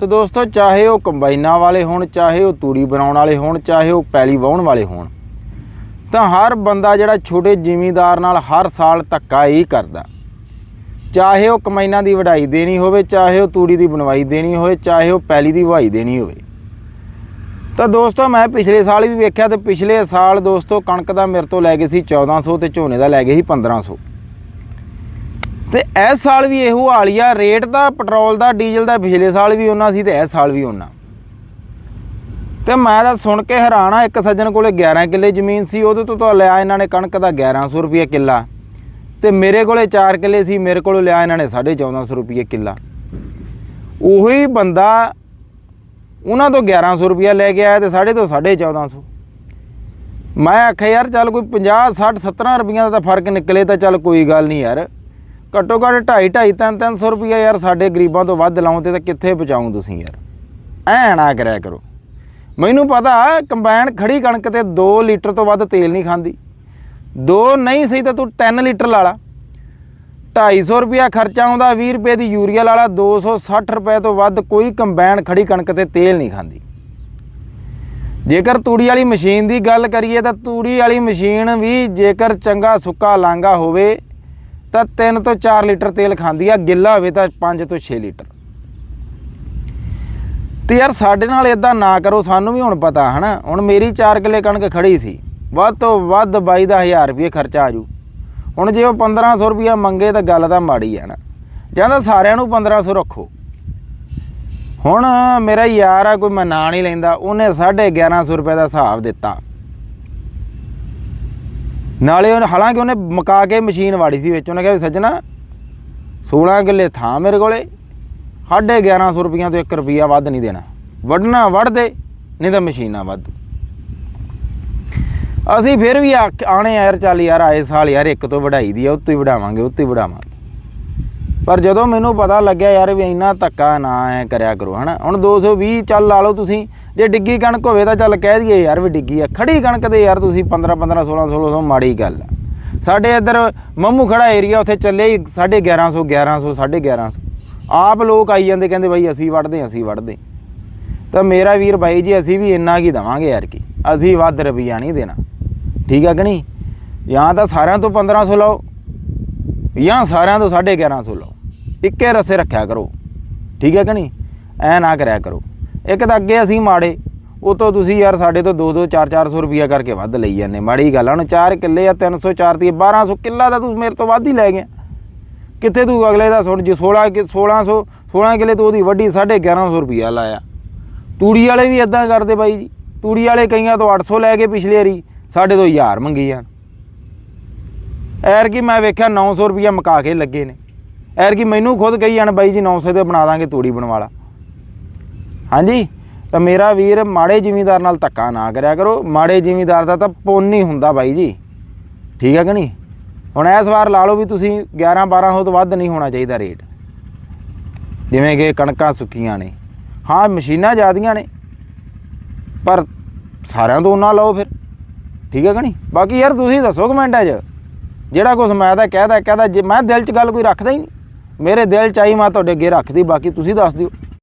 ਤੇ ਦੋਸਤੋ, ਚਾਹੇ ਉਹ ਕੰਬਾਈਨਾਂ ਵਾਲੇ ਹੋਣ, ਚਾਹੇ ਉਹ ਤੂੜੀ ਬਣਾਉਣ ਵਾਲੇ ਹੋਣ, ਚਾਹੇ ਉਹ ਪੈਲੀ ਵਾਹਣ ਵਾਲੇ ਹੋਣ, ਤਾਂ ਹਰ ਬੰਦਾ ਜਿਹੜਾ ਛੋਟੇ ਜ਼ਿਮੀਂਦਾਰ ਨਾਲ ਹਰ ਸਾਲ ਧੱਕਾ ਹੀ ਕਰਦਾ। ਚਾਹੇ ਉਹ ਕਮਾਈਨਾਂ ਦੀ ਵਢਾਈ ਦੇਣੀ ਹੋਵੇ, ਚਾਹੇ ਉਹ ਤੂੜੀ ਦੀ ਬਣਵਾਈ ਦੇਣੀ ਹੋਵੇ, ਚਾਹੇ ਉਹ ਪੈਲੀ ਦੀ ਵਹਾਈ ਦੇਣੀ ਹੋਵੇ। ਤਾਂ ਦੋਸਤੋ, ਮੈਂ ਪਿਛਲੇ ਸਾਲ ਵੀ ਵੇਖਿਆ ਤੇ ਪਿਛਲੇ ਸਾਲ ਦੋਸਤੋ, ਕਣਕ ਦਾ ਮੇਰੇ ਤੋਂ ਲੈ ਗਏ ਸੀ 1400 ਤੇ ਝੋਨੇ ਦਾ ਲੈ ਗਏ ਸੀ 1500 ਤੇ ਇਸ ਸਾਲ ਵੀ ਇਹੋ ਹਾਲ ਆ। ਰੇਟ ਦਾ ਪੈਟਰੋਲ ਦਾ, ਡੀਜ਼ਲ ਦਾ ਪਿਛਲੇ ਸਾਲ ਵੀ ਉਹਨਾਂ ਸੀ ਤੇ ਇਸ ਸਾਲ ਵੀ ਉਹਨਾਂ। ਤੇ ਮੈਂ ਤਾਂ ਸੁਣ ਕੇ ਹੈਰਾਨ ਆ, ਇੱਕ ਸੱਜਣ ਕੋਲੇ 11 ਕਿੱਲੇ ਜ਼ਮੀਨ ਸੀ, ਉਹਦੇ ਤੋਂ ਤਾਂ ਲਿਆ ਇਹਨਾਂ ਨੇ ਕਣਕ ਦਾ 1100 ਰੁਪਏ ਕਿੱਲਾ। ਤੇ ਮੇਰੇ ਕੋਲੇ 4 ਕਿੱਲੇ ਸੀ, ਮੇਰੇ ਕੋਲੋਂ ਲਿਆ ਇਹਨਾਂ ਨੇ 1450 ਰੁਪਏ ਕਿੱਲਾ। ਉਹੀ ਬੰਦਾ ਉਹਨਾਂ ਤੋਂ 1100 ਰੁਪਏ ਲੈ ਕੇ ਆਇਆ ਤੇ ਸਾਡੇ ਤੋਂ 1450 ਮੈਂ ਆਖਿਆ, ਯਾਰ ਚੱਲ ਕੋਈ 50 60 17 ਰੁਪਈਆਂ ਦਾ ਤਾਂ ਫ਼ਰਕ ਨਿਕਲੇ ਤਾਂ ਚੱਲ ਕੋਈ ਗੱਲ ਨਹੀਂ ਯਾਰ। ਘੱਟੋ ਘੱਟ 2.5 2.5 3 300 ਰੁਪਈਆ ਯਾਰ ਸਾਡੇ ਗਰੀਬਾਂ ਤੋਂ ਵੱਧ ਲਾਉਂ ਤੇ ਤਾਂ ਕਿੱਥੇ ਪਹੁੰਚਾਉਂ ਤੁਸੀਂ ਯਾਰ? ਐ ਨਾ ਕਰਿਆ ਕਰੋ। ਮੈਨੂੰ ਪਤਾ ਕੰਬਾਈਨ ਖੜੀ ਕਣਕ ਤੇ 2 ਲੀਟਰ ਤੋਂ ਵੱਧ ਤੇਲ ਨਹੀਂ ਖਾਂਦੀ। ਦੋ ਨਹੀਂ ਸਹੀ ਤਾਂ ਤੂੰ 3 ਲੀਟਰ ਲਾ ਲਾ। 250 ਰੁਪਿਆ ਖਰਚਾ ਆਉਂਦਾ 20 ਰੁਪਏ ਦੀ ਯੂਰੀਆ ਲਾ ਲਾ 260 ਰੁਪਏ ਤੋਂ ਵੱਧ ਕੋਈ ਕੰਬਾਈਨ ਖੜੀ ਕਣਕ ਤੇ ਤੇਲ ਨਹੀਂ ਖਾਂਦੀ। ਜੇਕਰ ਤੂੜੀ ਵਾਲੀ ਮਸ਼ੀਨ ਦੀ ਗੱਲ ਕਰੀਏ ਤਾਂ ਤੂੜੀ ਵਾਲੀ ਮਸ਼ੀਨ ਵੀ ਜੇਕਰ ਚੰਗਾ ਸੁੱਕਾ ਲਾਂਗਾ ਹੋਵੇ ਤਾਂ 3 ਤੋਂ 4 ਲੀਟਰ ਤੇਲ ਖਾਂਦੀ ਆ, ਗਿੱਲਾ ਹੋਵੇ ਤਾਂ 5 ਤੋਂ 6 ਲੀਟਰ। ਤੇ ਯਾਰ ਸਾਡੇ ਨਾਲ ਇਦਾਂ ਨਾ ਕਰੋ, ਸਾਨੂੰ ਵੀ ਹੁਣ ਪਤਾ, ਹਨਾ? ਹੁਣ ਮੇਰੀ 4 ਕਿੱਲੇ ਕਣਕ ਖੜੀ ਸੀ, ਵੱਧ ਤੋਂ ਵੱਧ ਬਾਈ ਦਾ 22000 ਰੁਪਏ ਖਰਚਾ ਆ ਜੂ ਹੁਣ ਜੇ ਉਹ 1500 ਰੁਪਏ ਮੰਗੇ ਤਾਂ ਗੱਲ ਤਾਂ ਮਾੜੀ ਆ ਨਾ ਜਾਂਦਾ ਸਾਰਿਆਂ ਨੂੰ 1500 ਰੱਖੋ। ਹੁਣ ਮੇਰਾ ਯਾਰ ਆ, ਕੋਈ ਮੈਂ ਨਾਂ ਨਹੀਂ ਲੈਂਦਾ, ਉਹਨੇ 1150 ਰੁਪਏ ਦਾ ਹਿਸਾਬ ਦਿੱਤਾ। ਨਾਲੇ ਉਹ ਹਾਲਾਂਕਿ ਉਹਨੇ ਮਕਾ ਕੇ ਮਸ਼ੀਨ ਵਾੜੀ ਸੀ ਵਿੱਚ। ਉਹਨੇ ਕਿਹਾ ਵੀ ਸੱਜਣਾ 16 ਕਿੱਲੇ ਥਾਂ ਮੇਰੇ ਕੋਲੇ 1150 ਰੁਪਈਆ ਤੋਂ 1 ਰੁਪਈਆ ਵੱਧ ਨਹੀਂ ਦੇਣਾ। ਵੱਢਣਾ ਵੱਢ ਦੇ, ਨਹੀਂ ਤਾਂ ਮਸ਼ੀਨਾਂ ਵੱਧ। ਅਸੀਂ ਫਿਰ ਵੀ ਆਖ- ਆਣੇ ਯਾਰ, ਚੱਲ ਯਾਰ, ਆਏ ਸਾਲ ਯਾਰ, ਇੱਕ ਤੋਂ ਵਢਾਈ ਦੀ ਆ, ਉੱਤੋਂ ਹੀ ਵਢਾਵਾਂਗੇ, ਉੱਤੋਂ ਹੀ ਵਢਾਵਾਂਗੇ। ਪਰ ਜਦੋਂ ਮੈਨੂੰ ਪਤਾ ਲੱਗਿਆ ਯਾਰ ਵੀ ਇੰਨਾ ਧੱਕਾ ਨਾ ਐ ਕਰਿਆ ਕਰੋ, ਹਨਾ? ਹੁਣ 220 ਚੱਲ ਲਾ ਲਓ ਤੁਸੀਂ। ਜੇ ਡਿੱਗੀ ਕਣਕ ਹੋਵੇ ਤਾਂ ਚੱਲ ਕਹਿ ਦਈਏ ਯਾਰ ਵੀ ਡਿੱਗੀ ਆ। ਖੜੀ ਕਣਕ ਤੇ ਯਾਰ ਤੁਸੀਂ 15 15 16 1600 ਮਾੜੀ ਗੱਲ ਆ। ਸਾਡੇ ਇੱਧਰ ਮੰਮੂ ਖੜਾ ਏਰੀਆ ਉੱਥੇ ਚੱਲੇ ਹੀ 1150 1100 1150 ਆਪ ਲੋਕ ਆਈ ਜਾਂਦੇ, ਕਹਿੰਦੇ ਬਾਈ ਅਸੀਂ ਵੜਦੇ ਅਸੀਂ ਵੜਦੇ ਤਾਂ ਮੇਰਾ ਵੀਰ ਬਾਈ ਜੀ, ਅਸੀਂ ਵੀ ਇੰਨਾ ਕੀ ਦਵਾਂਗੇ ਯਾਰ ਕੀ? ਅਸੀਂ ਵੱਧ ਰੁਪਈਆ ਨਹੀਂ ਦੇਣਾ। ਠੀਕ ਆ ਕਿ ਨਹੀਂ? ਜਾਂ ਤਾਂ ਸਾਰਿਆਂ ਤੋਂ 1500 ਲਓ, ਜਾਂ ਸਾਰਿਆਂ ਤੋਂ 1150 ਲਓ। ਇੱਕੇ ਰਸੇ ਰੱਖਿਆ ਕਰੋ। ਠੀਕ ਹੈ ਕਿ ਨਹੀਂ? ਐ ਨਾ ਕਰਿਆ ਕਰੋ। ਇੱਕ ਤਾਂ ਅੱਗੇ ਅਸੀਂ ਮਾੜੇ, ਉਹ ਤੋਂ ਤੁਸੀਂ ਯਾਰ ਸਾਡੇ ਤੋਂ 2 2 4 400 ਰੁਪਈਆ ਕਰਕੇ ਵੱਧ ਲਈ ਜਾਂਦੇ। ਮਾੜੀ ਗੱਲ ਆ, ਹੁਣ 4 ਕਿੱਲੇ ਆ 304 ਦੀ 1200 ਕਿੱਲਾ ਦਾ ਤੂੰ ਮੇਰੇ ਤੋਂ ਵੱਧ ਹੀ ਲੈ ਗਿਆ। ਕਿੱਥੇ ਤੂੰ ਅਗਲੇ ਦਾ ਸੁਣ ਜੀ 16 ਕਿ 1600 16 ਕਿੱਲੇ ਤੋਂ ਉਹਦੀ ਵੱਡੀ 1150 ਰੁਪਈਆ ਲਾਇਆ। ਤੂੜੀ ਵਾਲੇ ਵੀ ਇਦਾਂ ਕਰਦੇ ਬਾਈ ਜੀ। ਤੂੜੀ ਵਾਲੇ ਕਈਆਂ ਤੋਂ 800 ਲੈ ਕੇ ਪਿਛਲੇ ਵਾਰੀ ਸਾਡੇ ਤੋਂ 1000 ਮੰਗੀ ਜਾਣ। ਐਰ ਕੀ ਮੈਂ ਵੇਖਿਆ 900 ਰੁਪਈਆ ਮਕਾ ਕੇ ਲੱਗੇ ਨੇ। ਐਰ ਕੀ ਮੈਨੂੰ ਖੁਦ ਕਹੀ ਜਾਣ ਬਾਈ ਜੀ 900 ਦੇ ਬਣਾ ਦਾਂਗੇ ਤੂੜੀ ਬਣਵਾਲਾ ਹਾਂਜੀ? ਤਾਂ ਮੇਰਾ ਵੀਰ ਮਾੜੇ ਜ਼ਿਮੀਦਾਰ ਨਾਲ ਧੱਕਾ ਨਾ ਕਰਿਆ ਕਰੋ। ਮਾੜੇ ਜ਼ਿਮੀਂਦਾਰ ਦਾ ਤਾਂ ਪੁੰਨ ਹੀ ਹੁੰਦਾ ਬਾਈ ਜੀ। ਠੀਕ ਹੈ ਕਿ ਨਹੀਂ? ਹੁਣ ਇਸ ਵਾਰ ਲਾ ਲਓ ਵੀ ਤੁਸੀਂ 11 1200 ਤੋਂ ਵੱਧ ਨਹੀਂ ਹੋਣਾ ਚਾਹੀਦਾ ਰੇਟ। ਜਿਵੇਂ ਕਿ ਕਣਕਾਂ ਸੁੱਕੀਆਂ ਨੇ। ਹਾਂ, ਮਸ਼ੀਨਾਂ ਜ਼ਿਆਦੀਆਂ ਨੇ। ਪਰ ਸਾਰਿਆਂ ਤੋਂ ਉਹਨਾਂ ਲਓ ਫਿਰ। ਠੀਕ ਹੈ ਕਿ ਨਹੀਂ? ਬਾਕੀ ਯਾਰ ਤੁਸੀਂ ਦੱਸੋ ਕਮੈਂਟਾਂ 'ਚ। ਜਿਹੜਾ ਕੁਝ ਮੈਂ ਤਾਂ ਕਹਿਦਾ ਕਹਿਦਾ, ਜੇ ਮੈਂ ਦਿਲ 'ਚ ਗੱਲ ਕੋਈ ਰੱਖਦਾ ਹੀ ਨਹੀਂ। ਮੇਰੇ ਦਿਲ 'ਚ ਆਈ ਮੈਂ ਤੁਹਾਡੇ ਅੱਗੇ ਰੱਖਦੀ ਬਾਕੀ ਤੁਸੀਂ ਦੱਸ ਦਿਓ।